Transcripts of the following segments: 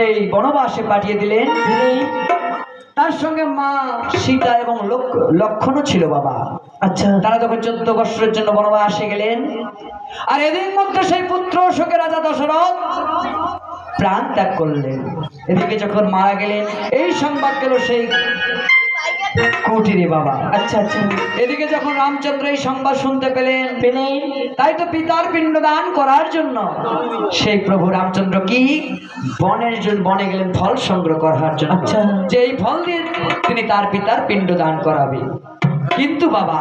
সেই বনবাসে পাঠিয়ে দিলেন। তার সঙ্গে মা সীতা এবং লক্ষ- লক্ষণও ছিল বাবা। আচ্ছা। তারা যখন চোদ্দ বছরের জন্য বনবাসে গেলেন আর এদের মধ্যে সেই পুত্র শোকে রাজা দশরথ প্রাণ ত্যাগ করলেন। এদিকে যখন মারা গেলেন এই সংবাদ গেল সেই কুটিরে বাবা। আচ্ছা আচ্ছা। এদিকে যখন রামচন্দ্র এই সংবাদ শুনতে পেলেন পেলেন? তাই তো পিতার পিণ্ডদান করার জন্য। সেই প্রভু রামচন্দ্র কি বনের জন্য বনে গেলেন ফল সংগ্রহ করার জন্য। আচ্ছা। যে এই ফল দিয়ে তিনি তার পিতার পিণ্ডদান করাবে। কিন্তু বাবা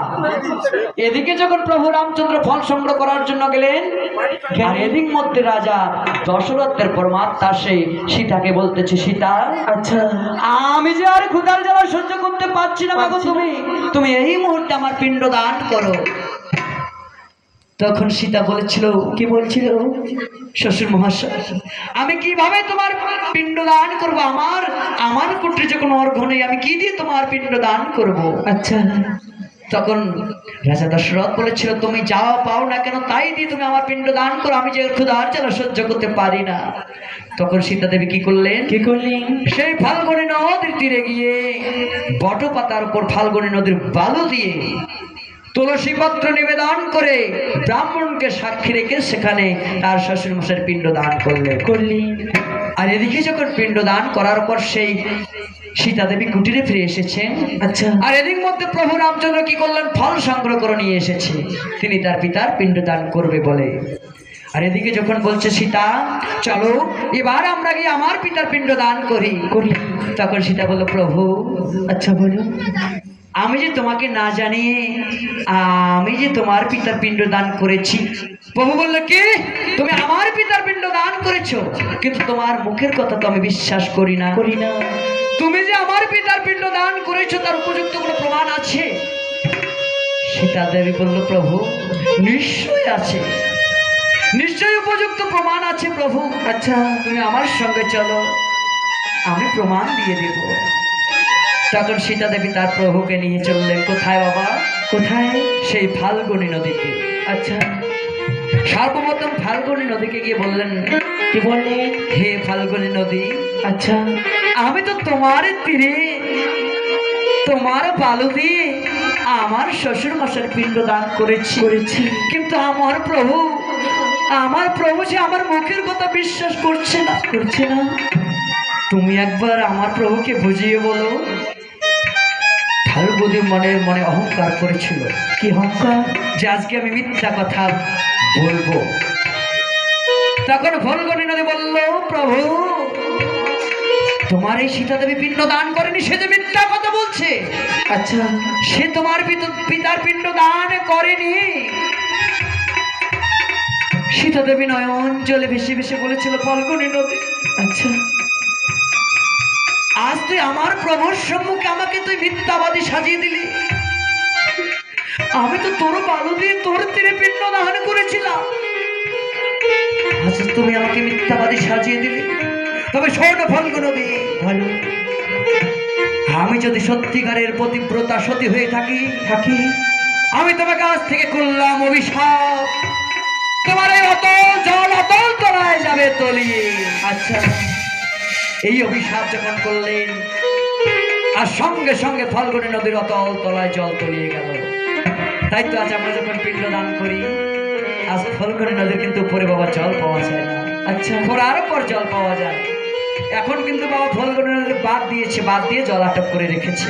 এদিকে যখন প্রভু রামচন্দ্র ফল সংগ্রহ করার জন্য গেলেন আর এদিক মধ্যে রাজা দশরথের পরমাত্মা সে সীতাকে বলতেছে সীতা আচ্ছা। আমি যে আর ক্ষুদার জ্বালা সহ্য করতে পারছি না বাবা তুমি তুমি এই মুহূর্তে আমার পিণ্ড দান করো। তখন সীতা বলেছিল কি বলছিল? শ্বশুর মহাশয় আমি কীভাবে তোমার পিণ্ড দান করব? আমার আমার কুটিরে যখন অর্ঘ নেই আমি কি দিয়ে তোমার পিণ্ড দান করব? আচ্ছা। তখন রাজা দশরথ বলেছিল তুমি যাও পাও না কেন? তাই দিয়ে তুমি আমার পিণ্ড দান করো। আমি যে ক্ষুধার জ্বালা সহ্য করতে পারি না। তখন সীতা দেবী কি করলেন? কি করলেন? সেই ফাল্গুনী নদীর তীরে গিয়ে বট পাতার উপর ফাল্গুনী নদীর বালু দিয়ে তুলসী পত্র নিবেদন করে ব্রাহ্মণকে সাক্ষী রেখে সেখানে তার শ্বশুর মশাইয়ের পিণ্ড দান করলে। করলি আর এদিকে যখন পিণ্ড দান করার পর সেই সীতা দেবী কুটিরে ফিরে এসেছেন। আচ্ছা। আর এদিক মধ্যে প্রভু রামচন্দ্র কি করলেন? ফল সংগ্রহ করে নিয়ে এসেছে। তিনি তার পিতার পিণ্ড দান করবে বলে। আর এদিকে যখন বলছে সীতা চলো এবার আমরা গিয়ে আমার পিতার পিণ্ড দান করি। করি তখন সীতা বলল প্রভু আচ্ছা বলুন আমি যে তোমাকে না জানিয়ে আমি যে তোমার পিতার পিণ্ড দান করেছি। প্রভু বলল কি? তুমি আমার পিতার পিণ্ড দান করেছ? কিন্তু তোমার মুখের কথা তো আমি বিশ্বাস করি না। করি না। তুমি যে আমার পিতার পিণ্ড দান করেছ তার উপযুক্ত কোনো প্রমাণ আছে? সীতা দেবী বলল প্রভু নিশ্চয় আছে। নিশ্চয়ই উপযুক্ত প্রমাণ আছে প্রভু। আচ্ছা। তুমি আমার সঙ্গে চলো আমি প্রমাণ দিয়ে দেব। তখন সীতা দেবী তার প্রভুকে নিয়ে চললেন। কোথায় বাবা? কোথায়? সেই ফাল্গুনী নদীতে। আচ্ছা। সর্বপ্রথম ফাল্গুনী নদীকে গিয়ে বললেন কি বললেন হে ফাল্গুনী নদী আচ্ছা। আমি তো তোমার তীরে তোমার বালু দিয়ে আমার শ্বশুর মশার পিণ্ড দান করেছি। করেছি। কিন্তু আমার প্রভু আমার প্রভু যে আমার মুখের কথা বিশ্বাস করছে না। করছে না। তুমি একবার আমার প্রভুকে বুঝিয়ে বলো। ফাল্গুনি মনের মনে অহংকার করেছিল। কি হংকার যে আজকে আমি মিথ্যা কথা বলব। তখন ফলগুনি নদী বলল প্রভু তোমার এই সীতা দেবী পিণ্ড দান করেনি সে যে মিথ্যা কথা বলছে। আচ্ছা। সে তোমার পিত- পিতার পিণ্ড দান করেনি। সীতা দেবী নয়ন জলে ভেসে ভেসে বলেছিল ফলগুনি নদী আচ্ছা। আজ তুই আমার প্রভুর সম্মুখে আমাকে তুই মিথ্যাবাদী সাজিয়ে দিলি। আমি তো তোর বালু দিয়ে তোর তীরে পিণ্ড দান করেছিলাম। আজ তুমি আমাকে মিথ্যাবাদী সাজিয়ে দিলি। তবে স্বর্ণ ফলগুলো দিয়ে ভালো আমি যদি সত্যিকারের পতিব্রতা সতী হয়ে থাকি থাকি, আমি তোমাকে আজ থেকে করলাম অভিশাপ। তোমার এই অতল জল অতল তলায় যাবে তলিয়ে। আচ্ছা। এই অভিশাপ যখন করলেন আর সঙ্গে সঙ্গে ফলগুনি নদীর অতল তলায় জল তলিয়ে গেল। তাই তো আজ আমরা যখন পিণ্ড দান করি আজ ফলগুনি নদীর কিন্তু উপরে বাবা জল পাওয়া যায় না। আচ্ছা। খোঁড়ার পর জল পাওয়া যায়। এখন কিন্তু বাবা ফলগুনি নদী বাদ দিয়েছে বাদ দিয়ে জল আটক করে রেখেছে।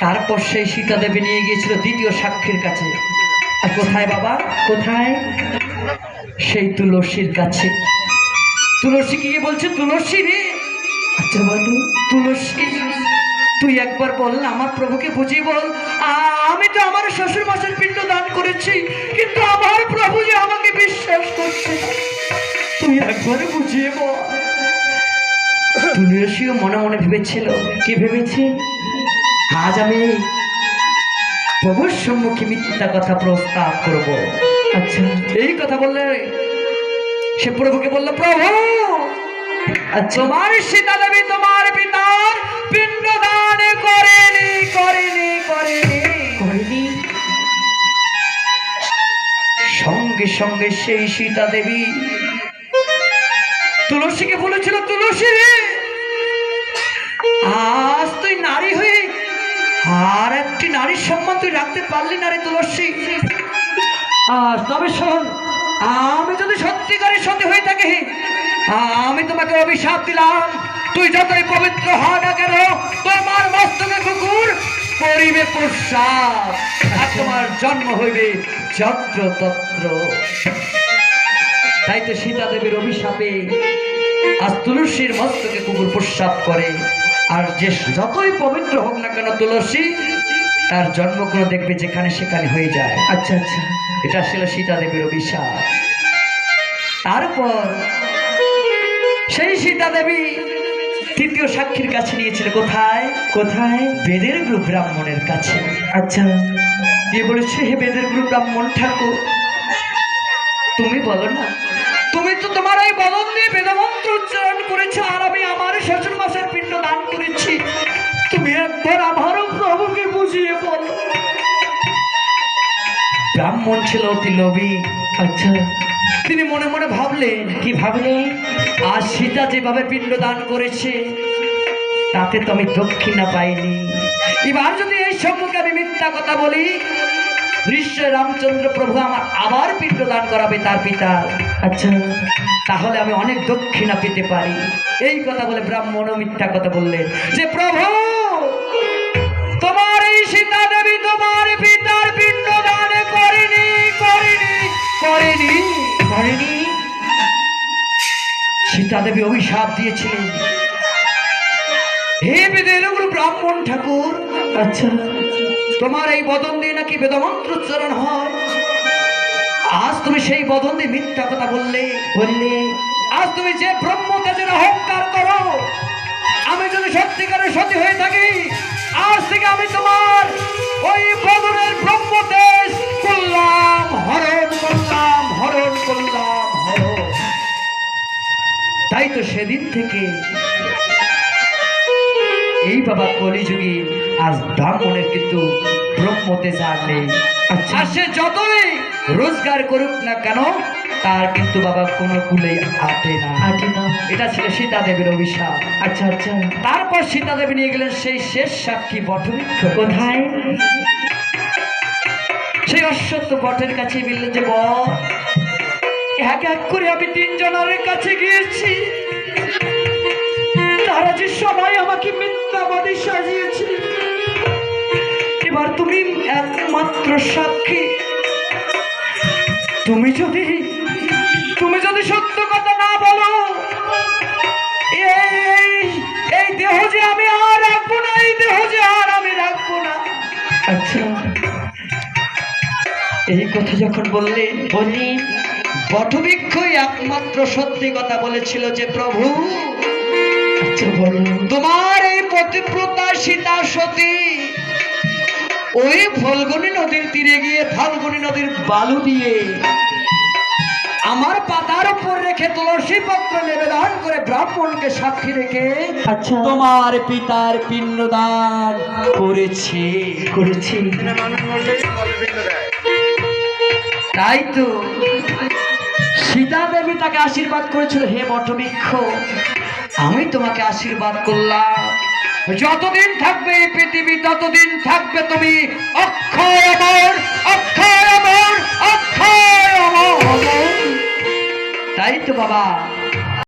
তারপর সেই সীতা দেবী নিয়ে গিয়েছিল দ্বিতীয় সাক্ষীর কাছে। আর কোথায় বাবা? কোথায়? সেই তুলসীর কাছে তুলসী কি বলছে? তুলসী রে। আচ্ছা বলুন তুলসী। তুই একবার বল আমার প্রভুকে বুঝিয়ে বল। আমি তো আমার শ্বশুর মাসের পিণ্ড দান করেছি কিন্তু আমার প্রভু যে আমাকে বিশ্বাস করছে তুই একবার বুঝিয়ে বল। তুলসীও মনে মনে ভেবেছিল। কি ভেবেছি? আজ আমি প্রভুর সম্মুখে মিথ্যা কথা প্রস্তাব করব। আচ্ছা। এই কথা বললে সে প্রভুকে বলল প্রভু তোমার সীতা দেবী তোমার পিতার পিণ্ড দান করেনি করেনি করেনি। করেনি। সঙ্গে সঙ্গে সেই সীতা দেবী তুলসীকে বলেছিল তুলসী রে আজ তুই নারী হয়ে আর একটি নারীর সম্মান তুই রাখতে পারলি না রে তুলসী। আজ তবে শোন আমি যদি সত্যিকারের সত্যি হয়ে থাকি, আমি তোমাকে অভিশাপ দিলাম। তুই যতই পবিত্র হ না কেন, তোমার মস্তকে কুকুর পরিবে প্রসাদ, আর তোমার জন্ম হইবে যত্র তত্র তাই তো সীতা দেবীর অভিশাপে আজ তুলসীর মস্তকে কুকুর প্রস্রাব করে। আর যে যতই পবিত্র হোক না কেন, তুলসী তার জন্ম কোনো দেখবে যেখানে সেখানে হয়ে যায়। আচ্ছা আচ্ছা। এটা ছিল সীতা দেবীর অভিশাপ। তারপর সেই সীতা দেবী তৃতীয় সাক্ষীর কাছে নিয়েছিল কোথায়? কোথায়? বেদের গুরু ব্রাহ্মণের কাছে। আচ্ছা। দিয়ে বলেছে হে বেদের গুরু ব্রাহ্মণ ঠাকুর তুমি বলো না তুমি তো তোমার এই বদন দিয়ে বেদমন্ত্র উচ্চারণ করেছ আর আমি আমার শ্বশুর মাসের পিণ্ড দান করেছি। তুমি একবার আমারও প্রভুকে বুঝিয়ে বলো। ব্রাহ্মণ ছিল অতি লোভী। আচ্ছা তিনি মনে মনে ভাবলেন, কি ভাবলে আজ সীতা যেভাবে করেছে, তাতে তো আমি দক্ষিণা পাইনি। এবার যদি এই সম্পর্কে আমি মিথ্যা কথা বলি, নিশ্চয় রামচন্দ্র প্রভু আমার আবার পিণ্ড দান করাবে তার পিতা। আচ্ছা তাহলে আমি অনেক দক্ষিণা পেতে পারি। এই কথা বলে ব্রাহ্মণ মিথ্যা কথা বললেন যে প্রভু তোমার এই সীতা দেবী তোমার পিতার পিণ্ড দান করেনি করেনি করেনি করেনি। সীতা দেবী অভিশাপ দিয়েছিলেন। হে বেদেরগুরু ব্রাহ্মণ ঠাকুর আচ্ছা। তোমার এই বদন দিয়ে নাকি বেদমন্ত্র উচ্চারণ হয়? আজ তুমি সেই বদন দিয়ে মিথ্যা কথা বললে। বললে আজ তুমি যে ব্রহ্ম তেজের অহংকার করো আমি যদি সত্যিকারের সতী হয়ে থাকি আজ থেকে আমি তোমার ওই বদনের ব্রহ্ম তেজ করলাম হরণ করলাম হরণ করলাম হরণ। তাই তো সেদিন থেকে এই বাবা কলিযুগে আজ ব্রাহ্মণের কিন্তু ব্রহ্মতেজ আর নেই। আচ্ছা। আর সে যতই রোজগার করুক না কেন তার কিন্তু বাবা কোনো কুলে আটে না। আটে না। এটা ছিল সীতা দেবীর অভিশাপ। আচ্ছা আচ্ছা। তারপর সীতা দেবী নিয়ে গেলেন সেই শেষ সাক্ষী বটবৃক্ষ কোথায়? সেই অশ্বত্থ বটের কাছে বললেন যে বট এক এক করে আমি তিনজনের কাছে গিয়েছি। তারা যে সবাই আমাকে মিথ্যাবাদী সাজিয়েছে। এবার তুমি একমাত্র সাক্ষী। তুমি যদি তুমি যদি সত্য কথা না বলো এই এই দেহ যে আমি আর রাখব না এই দেহ যে আর আমি রাখব না। আচ্ছা। এই কথা যখন বললেন বললেন বটবৃক্ষই একমাত্র সত্যি কথা বলেছিল যে প্রভু। আচ্ছা তোমার এই পতিব্রতা সীতা সতী ওই ফলগুনি নদীর তীরে গিয়ে ফাল্গুনি নদীর বালু দিয়ে রেখে তুলসী পত্র নিবেদন করে ব্রাহ্মণকে সাক্ষী রেখে আচ্ছা। তোমার পিতার পিণ্ডদান করেছে। করেছি। তাই তো সীতা দেবী তাকে আশীর্বাদ করেছিল। হে বটবৃক্ষ আমি তোমাকে আশীর্বাদ করলাম। যতদিন থাকবে এই পৃথিবী ততদিন থাকবে তুমি। অক্ষয় অমর অক্ষয় অমর অক্ষয় অমর। তাই তো বাবা